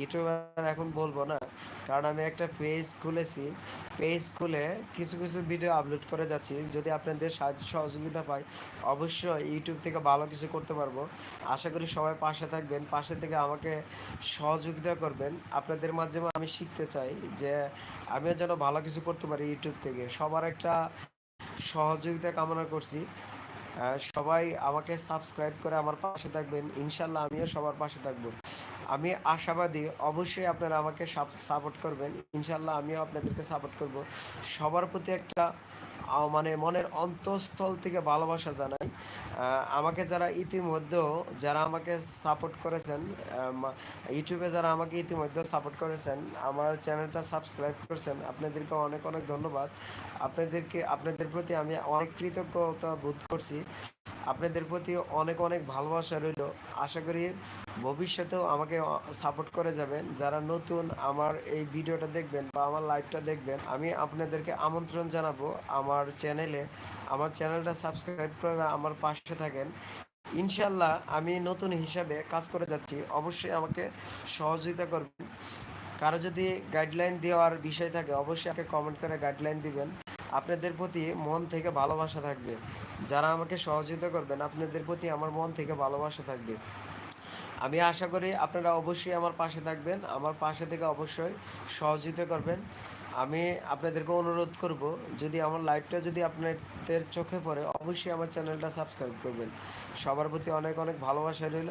YouTuber এখন বলব না, কারণ আমি একটা পেজ খুলেছি। পেজ খুলে কিছু কিছু ভিডিও আপলোড করে যাচ্ছি। যদি আপনাদের সাহায্য, সহযোগিতা পাই, অবশ্যই ইউটিউব থেকে ভালো কিছু করতে পারব। আশা করি সবাই পাশে থাকবেন, পাশে থেকে আমাকে সহযোগিতা করবেন। আপনাদের মাধ্যমে আমি শিখতে চাই যে আমিও যেন ভালো কিছু করতে পারি ইউটিউব থেকে। সবার একটা সহযোগিতা কামনা করছি। সবাই আমাকে সাবস্ক্রাইব করে আমার পাশে থাকবেন। ইনশাল্লাহ আমিও সবার পাশে থাকব। আমি আশাবাদী, অবশ্যই আপনারা আমাকে সাপোর্ট করবেন। ইনশাল্লাহ আমিও আপনাদেরকে সাপোর্ট করব। সবার প্রতি একটা মানে মনের অন্তঃস্থল থেকে ভালোবাসা জানাই। আমাকে যারা ইতিমধ্যেও যারা আমাকে সাপোর্ট করেছেন ইউটিউবে যারা আমাকে ইতিমধ্যে সাপোর্ট করেছেন, আমার চ্যানেলটা সাবস্ক্রাইব করেছেন, আপনাদেরকে অনেক অনেক ধন্যবাদ। আপনাদেরকে, আপনাদের প্রতি আমি অনেক কৃতজ্ঞতা বোধ করছি। আপনাদের প্রতি অনেক অনেক ভালোবাসা রইল। আশা করি ভবিষ্যতেও আমাকে সাপোর্ট করে যাবেন। যারা নতুন আমার এই ভিডিওটা দেখবেন বা আমার লাইভটা দেখবেন, আমি আপনাদেরকে আমন্ত্রণ জানাব আমার চ্যানেলে। আমার চ্যানেলটা সাবস্ক্রাইব করে আমার পাশে থাকেন। ইনশাল্লাহ আমি নতুন হিসাবে কাজ করে যাচ্ছি। অবশ্যই আমাকে সহযোগিতা করবেন। কারও যদি গাইডলাইন দেওয়ার বিষয় থাকে, অবশ্যই আমাকে কমেন্ট করে গাইডলাইন দিবেন। আপনাদের প্রতি মন থেকে ভালোবাসা থাকবে। যারা আমাকে সহযোগিতা করবেন, আপনাদের প্রতি আমার মন থেকে ভালোবাসা থাকবে। আমি আশা করি আপনারা অবশ্যই আমার পাশে থাকবেন। আমার পাশে থেকে অবশ্যই সহযোগিতা করবেন। আমি আপনাদেরকে অনুরোধ করব, যদি আমার লাইভটা যদি আপনাদের চোখে পড়ে, অবশ্যই আমার চ্যানেলটা সাবস্ক্রাইব করবেন। সবার প্রতি অনেক অনেক ভালোবাসা রইল।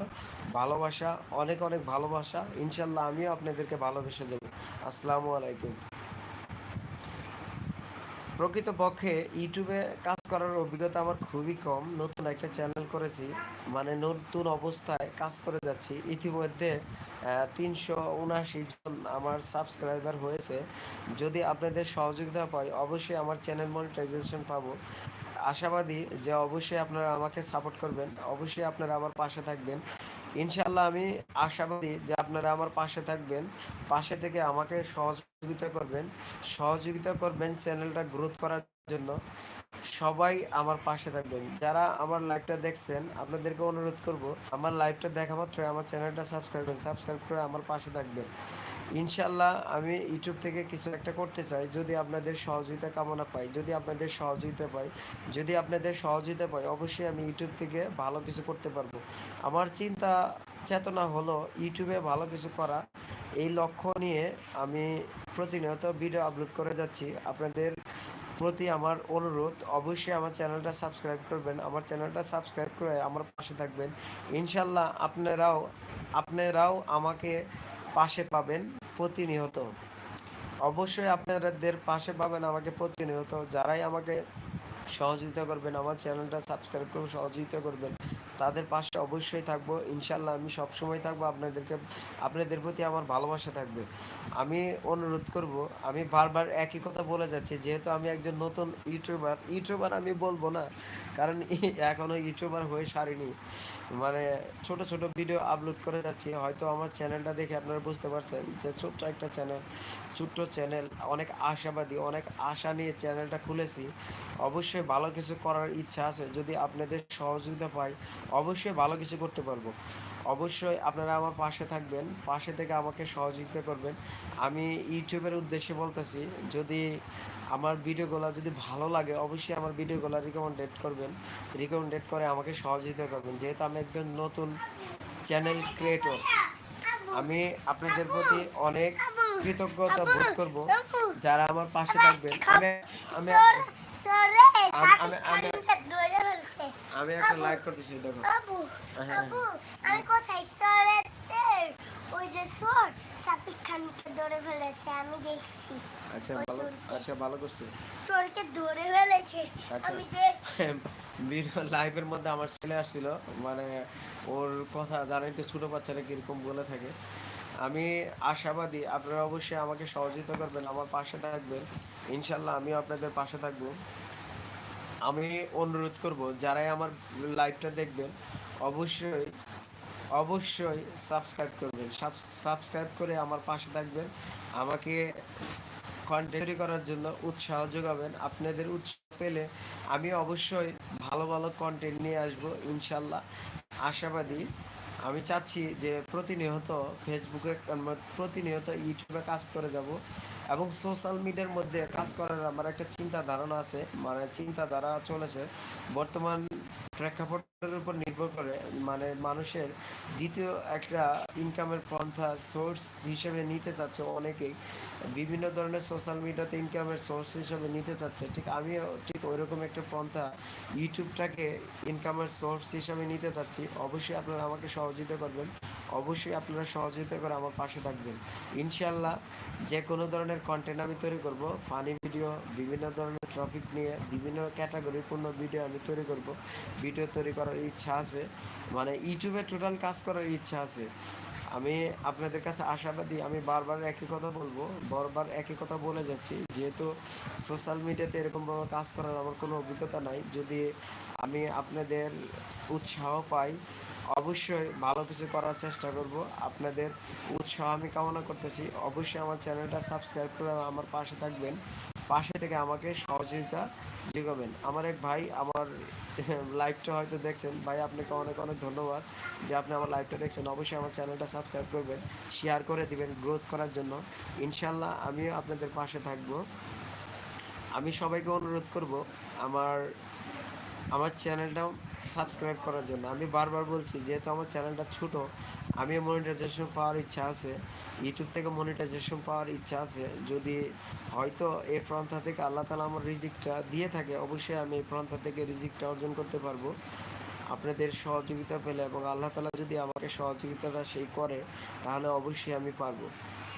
ভালোবাসা, অনেক অনেক ভালোবাসা। ইনশাল্লাহ আমিও আপনাদেরকে ভালোবেসে যাব। আসসালামু আলাইকুম। প্রকৃতপক্ষে ইউটিউবে কাজ করার অভিজ্ঞতা আমার খুবই কম। নতুন একটা চ্যানেল করেছি মানে নতুন অবস্থায় কাজ করে যাচ্ছি। ইতিমধ্যে তিনশো উনআশি জন আমার সাবস্ক্রাইবার হয়েছে। যদি আপনাদের সহযোগিতা পাই, অবশ্যই আমার চ্যানেল মনিটাইজেশন পাবো। আশাবাদী যে অবশ্যই আপনারা আমাকে সাপোর্ট করবেন, অবশ্যই আপনারা আমার পাশে থাকবেন। ইনশাল্লাহ আমি আশাবাদী যে আপনারা আমার পাশে থাকবেন, পাশে থেকে আমাকে সহযোগিতা করবেন সহযোগিতা করবেন চ্যানেলটা গ্রোথ করার জন্য। সবাই আমার পাশে থাকবেন। যারা আমার লাইভটা দেখছেন, আপনাদেরকে অনুরোধ করব, আমার লাইভটা দেখা মাত্র আমার চ্যানেলটা সাবস্ক্রাইব করবেন, সাবস্ক্রাইব করে আমার পাশে থাকবেন। ইনশাল্লাহ আমি ইউটিউব থেকে কিছু একটা করতে চাই, যদি আপনাদের সহযোগিতা কামনা পাই, যদি আপনাদের সহযোগিতা পাই, যদি আপনাদের সহযোগিতা পাই, অবশ্যই আমি ইউটিউব থেকে ভালো কিছু করতে পারব। আমার চিন্তা চেতনা হলো ইউটিউবে ভালো কিছু করা, এই লক্ষ্য নিয়ে আমি প্রতিনিয়ত ভিডিও আপলোড করে যাচ্ছি। আপনাদের প্রতি আমার অনুরোধ, অবশ্যই আমার চ্যানেলটা সাবস্ক্রাইব করবেন, আমার চ্যানেলটা সাবস্ক্রাইব করে আমার পাশে থাকবেন। ইনশাল্লাহ আপনারাও আপনারাও আমাকে পাশে পাবেন প্রতিনিয়ত। অবশ্যই আপনাদের পাশে পাবেন আমাকে প্রতিনিয়ত। যারাই আমাকে সহযোগিতা করবেন, আমার চ্যানেলটা সাবস্ক্রাইব করে সহযোগিতা করবেন, তাদের পাশে অবশ্যই থাকব। ইনশাল্লাহ আমি সবসময় থাকব, আপনাদেরকে, আপনাদের প্রতি আমার ভালোবাসা থাকবে। আমি অনুরোধ করব, আমি বারবার একই কথা বলে যাচ্ছি, যেহেতু আমি একজন নতুন ইউটিউবার ইউটিউবার আমি বলব না কারণ এখনও ইউটিউবার হয়ে সারিনি। মানে ছোট ছোট ভিডিও আপলোড করে যাচ্ছি। হয়তো আমার চ্যানেলটা দেখে আপনারা বুঝতে পারছেন যে ছোট্ট একটা চ্যানেল ছোট্ট চ্যানেল অনেক আশাবাদী, অনেক আশা নিয়ে চ্যানেলটা খুলেছি। অবশ্যই ভালো কিছু করার ইচ্ছা আছে। যদি আপনাদের সহযোগিতা পাই, অবশ্যই ভালো কিছু করতে পারব। অবশ্যই আপনারা আমার পাশে থাকবেন, পাশে থেকে আমাকে সহযোগিতা করবেন। আমি ইউটিউবের উদ্দেশ্যে বলতেছি, যদি আমার ভিডিওগুলো যদি ভালো লাগে, অবশ্যই আমার ভিডিওগুলো রিকমেন্ডেড করবেন। রিকমেন্ডেড করে আমাকে সহযোগিতা করবেন। যেহেতু আমি একজন নতুন চ্যানেল ক্রিয়েটর আমি আপনাদের প্রতি অনেক কৃতজ্ঞতা বোধ করব। যারা আমার পাশে থাকবেন, আমি আমি, আমি- আমি- একটা লাইক করতেছি, দেখো। আমি কোথায়? ওই যে সর সাকিব খানকে ধরে ফেলেছে আমি দেখছি। আচ্ছা ভালো আচ্ছা ভালো করছি। চোরকে ধরে ফেলেছে আচ্ছা। আমি দেখ ভিডিও লাইভের মধ্যে আমার ছেলে আসছিল মানে ওর কথা জানাই তো ছোটো বাচ্চারা কীরকম বলে থাকে। আমি আশাবাদী আপনারা অবশ্যই আমাকে সহযোগিতা করবেন আমার পাশে থাকবেন। ইনশাল্লাহ আমিও আপনাদের পাশে থাকব। আমি অনুরোধ করব যারাই আমার লাইভটা দেখবেন অবশ্যই অবশ্যই সাবস্ক্রাইব করবেন। সাবস্ক্রাইব করে আমার পাশে থাকবেন। আমাকে কন্টেন্ট করার জন্য উৎসাহ যোগাবেন। আপনাদের উৎসাহ পেলে আমি অবশ্যই ভালো ভালো কন্টেন্ট নিয়ে আসব, ইনশাল্লাহ। আশাবাদী আমি চাচ্ছি যে প্রতিনিয়ত ফেসবুকে প্রতিনিয়ত ইউটিউবে কাজ করে যাব এবং সোশ্যাল মিডিয়ার মধ্যে কাজ করার আমার একটা চিন্তা ধারণা আছে। মানে চিন্তাধারা চলেছে। বর্তমান প্রেক্ষাপটের উপর নির্ভর করে মানে মানুষের দ্বিতীয় একটা ইনকামের পন্থা সোর্স হিসেবে নিতে চাচ্ছে অনেকেই। বিভিন্ন ধরনের সোশ্যাল মিডিয়াতে ইনকামের সোর্স হিসেবে নিতে চাচ্ছে। ঠিক আমিও ঠিক ওইরকম একটা পন্থা ইউটিউবটাকে ইনকামের সোর্স হিসেবে নিতে চাচ্ছি। অবশ্যই আপনারা আমাকে সহযোগিতা করবেন। অবশ্যই আপনারা সহযোগিতা করে আমার পাশে থাকবেন। ইনশাল্লাহ যে কোনো ধরনের কন্টেন্ট আমি তৈরি করব। ফানি ভিডিও বিভিন্ন ধরনের টপিক নিয়ে বিভিন্ন ক্যাটাগরিপূর্ণ ভিডিও আমি তৈরি করব। ভিডিও তৈরি করার ইচ্ছা আছে। মানে ইউটিউবে টোটাল কাজ করার ইচ্ছা আছে। আমি আপনাদের কাছে আশাবাদী, আমি বারবার একই কথা বলব, বারবার একই কথা বলে যাচ্ছি। যেহেতু সোশ্যাল মিডিয়াতে এরকমভাবে কাজ করার আমার কোনো অভিজ্ঞতা নাই। যদি আমি আপনাদের উৎসাহ পাই, অবশ্যই ভালো কিছু করার চেষ্টা করব। আপনাদের উৎসাহ আমি কামনা করতেছি। অবশ্যই আমার চ্যানেলটা সাবস্ক্রাইব করে আমার পাশে থাকবেন। পাশে থেকে আমাকে সহযোগিতা যোগাবেন। আমার এক ভাই আমার লাইভটা হয়তো দেখছেন। ভাই, আপনাকে অনেক অনেক ধন্যবাদ যে আপনি আমার লাইভটা দেখছেন। অবশ্যই আমার চ্যানেলটা সাবস্ক্রাইব করবেন শেয়ার করে দিবেন গ্রোথ করার জন্য। ইনশাল্লাহ আমিও আপনাদের পাশে থাকব। আমি সবাইকে অনুরোধ করব আমার আমার চ্যানেলটাও সাবস্ক্রাইব করার জন্য। আমি বারবার বলছি, যেহেতু আমার চ্যানেলটা ছোট আমি মনিটাইজেশন পাওয়ার ইচ্ছা আছে ইউটিউব থেকে মনিটাইজেশন পাওয়ার ইচ্ছা আছে, যদি হয়তো এই প্রান্তা থেকে আল্লাহ তালা আমার রিজিকটা দিয়ে থাকে, অবশ্যই আমি এই প্রান্তা থেকে রিজিকটা অর্জন করতে পারব। আপনাদের সহযোগিতা পেলে এবং আল্লাহ তালা যদি আমাকে সহযোগিতাটা সেই করে, তাহলে অবশ্যই আমি পারব।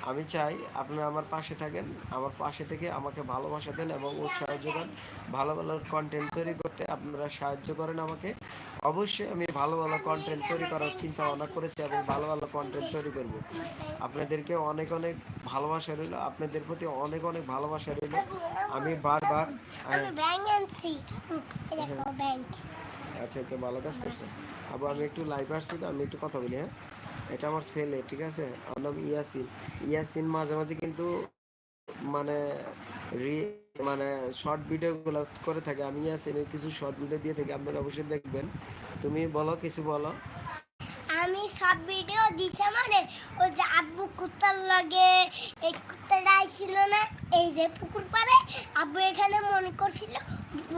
আমি চাই আপনারা আমার পাশে থাকেন আমার পাশে থেকে আমাকে ভালোবাসা দেন এবং উৎসাহ যোগান। ভালো ভালো কন্টেন্ট তৈরি করতে আপনারা সাহায্য করেন আমাকে। অবশ্যই আমি ভালো ভালো কন্টেন্ট তৈরি করার চিন্তা ভাবনা করেছি এবং ভালো ভালো কন্টেন্ট তৈরি করব। আপনাদেরকে অনেক অনেক ভালোবাসা রইল আপনাদের প্রতি অনেক অনেক ভালোবাসা রইল। আমি বারবার দেখো ব্যাংক। আচ্ছা আচ্ছা ভালো কাজ করছেন। আবার আমি একটু লাইভ আসছি তো আমি একটু কথা বলি হ্যাঁ। এটা আমার ছেলে, ঠিক আছে? ওর নাম ইয়াসিন। ইয়াসিন মাঝে মাঝে কিন্তু মানে মানে শর্ট ভিডিওগুলো করে থাকে। আমি ইয়াসিনের কিছু শর্ট ভিডিও দিয়ে থাকি, আপনারা অবশ্যই দেখবেন। তুমি বলো, কিছু বলো। আমি সব ভিডিও দিছে মানে ওই যে আব্বু কুত্তার লাগে, এই কুত্তাটা আইছিল না, এই যে পুকুর পাড়ে, আব্বু এখানে মনে করছিল,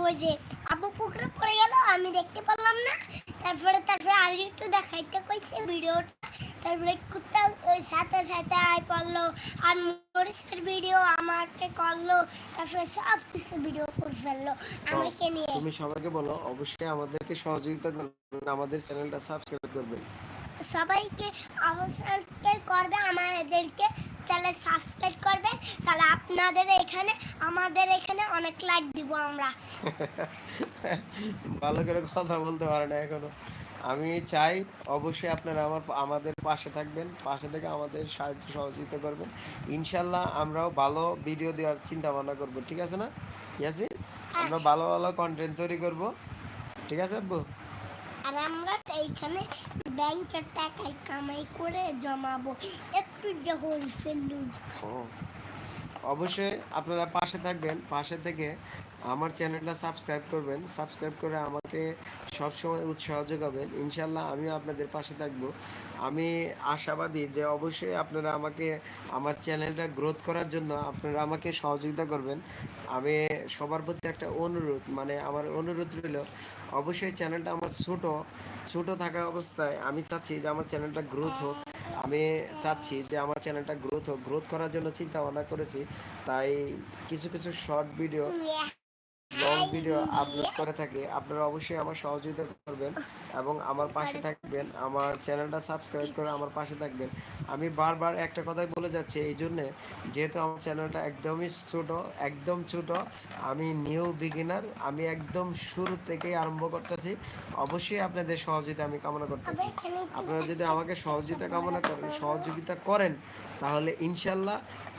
ওই যে আব্বু পুকুরে পড়ে গেল আমি দেখতে পারলাম না। তারপরে তারপরে আর একটু দেখাইতে কইছে ভিডিওটা। তারপরে কুত্তা ওই সাথে সাথে আই পড়ল আর মরিসের ভিডিও আমাকে করল তারপরে সব কিছু ভিডিও করে ফেলল আমাকে নিয়ে। তুমি সবাইকে বলো অবশ্যই আমাদেরকে সহযোগিতা করবেন আমাদের চ্যানেলটা সাবস্ক্রাইব করবেন। সবাইকে অবশ্যই করবে আমাদেরকে তাহলে সাবস্ক্রাইব করবে। তাহলে আপনাদের এখানে আমাদের এখানে অনেক লাইক দিব আমরা। ভালো করে কথা বলতে পারে না এখনও। আমি চাই অবশ্যই আপনারা আমার আমাদের পাশে থাকবেন পাশে থেকে আমাদের সাহায্য সহযোগিতা করবেন। ইনশাল্লাহ আমরাও ভালো ভিডিও দেওয়ার চিন্তা ভাবনা করব ঠিক আছে না? ইয়াসি আমরা ভালো ভালো কন্টেন্ট তৈরি করব ঠিক আছে আব্বু? আর আমরা এইখানে ব্যাংকের টাকায় কামাই করে জমাবো। একটু যে হল ফেলুন অবশ্যই আপনারা পাশে থাকবেন পাশে থেকে আমার চ্যানেলটা সাবস্ক্রাইব করবেন। সাবস্ক্রাইব করে আমাকে সবসময় উৎসাহ যোগাবেন। ইনশাল্লাহ আমিও আপনাদের পাশে থাকব। আমি আশাবাদী যে অবশ্যই আপনারা আমাকে, আমার চ্যানেলটা গ্রোথ করার জন্য আপনারা আমাকে সহযোগিতা করবেন। আমি সবার প্রতি একটা অনুরোধ মানে আমার অনুরোধ রইল, অবশ্যই চ্যানেলটা আমার ছোট ছোট থাকা অবস্থায় আমি চাচ্ছি যে আমার চ্যানেলটা গ্রোথ হোক। আমি চাচ্ছি যে আমার চ্যানেলটা গ্রোথ হোক। গ্রোথ করার জন্য চিন্তা ভাবনা করেছি, তাই কিছু কিছু short video long video upload করে থাকি, আপনারা অবশ্যই আমার সহযোগিতা করবেন এবং আমার পাশে থাকবেন, আমার চ্যানেলটা সাবস্ক্রাইব করে আমার পাশে থাকবেন। আমি বারবার একটা কথাই বলে যাচ্ছি, এই জন্যে যেহেতু আমার চ্যানেলটা একদমই ছোট, একদম ছোট, আমি নিউ বিগিনার আমি একদম শুরু থেকেই আরম্ভ করতেছি, অবশ্যই আপনাদের সহযোগিতা আমি কামনা করতেছি। আপনারা যদি আমাকে সহযোগিতা কামনা করেন, সহযোগিতা করেন, তাহলে ইনশাল্লাহ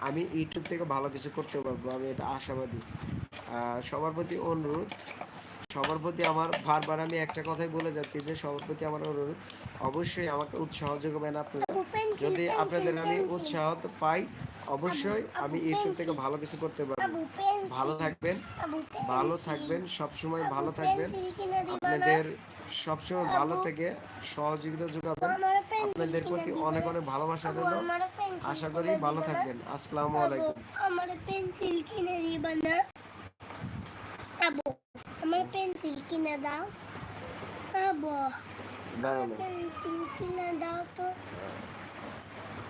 আমি ইউটিউব থেকে ভালো কিছু করতে পারব, আমি এটা আশাবাদী। সবার প্রতি অনুরোধ সবার প্রতি আমার বারবার আমি একটা কথাই বলে যাচ্ছি যে সবার প্রতি আমার অনুরোধ অবশ্যই আমাকে উৎসাহ যোগাবেন আপনারা। যদি আপনাদের আমি উৎসাহ পাই অবশ্যই আমি ইউটিউব থেকে ভালো কিছু করতে পারব। ভালো থাকবেন ভালো থাকবেন সব সময় ভালো থাকবেন। আপনাদের সবসময় ভালো থেকে সহযোগিতা যোগাবেন। আপনাদের প্রতি অনেক অনেক ভালোবাসা রইল। আশা করি ভালো থাকবেন। আসসালামু আলাইকুম। আমার পেন্সিল কিনে দিবা না। পেন্সিল কিনে দাও দাঁড়ানো পেন্সিল কিনে দাও তো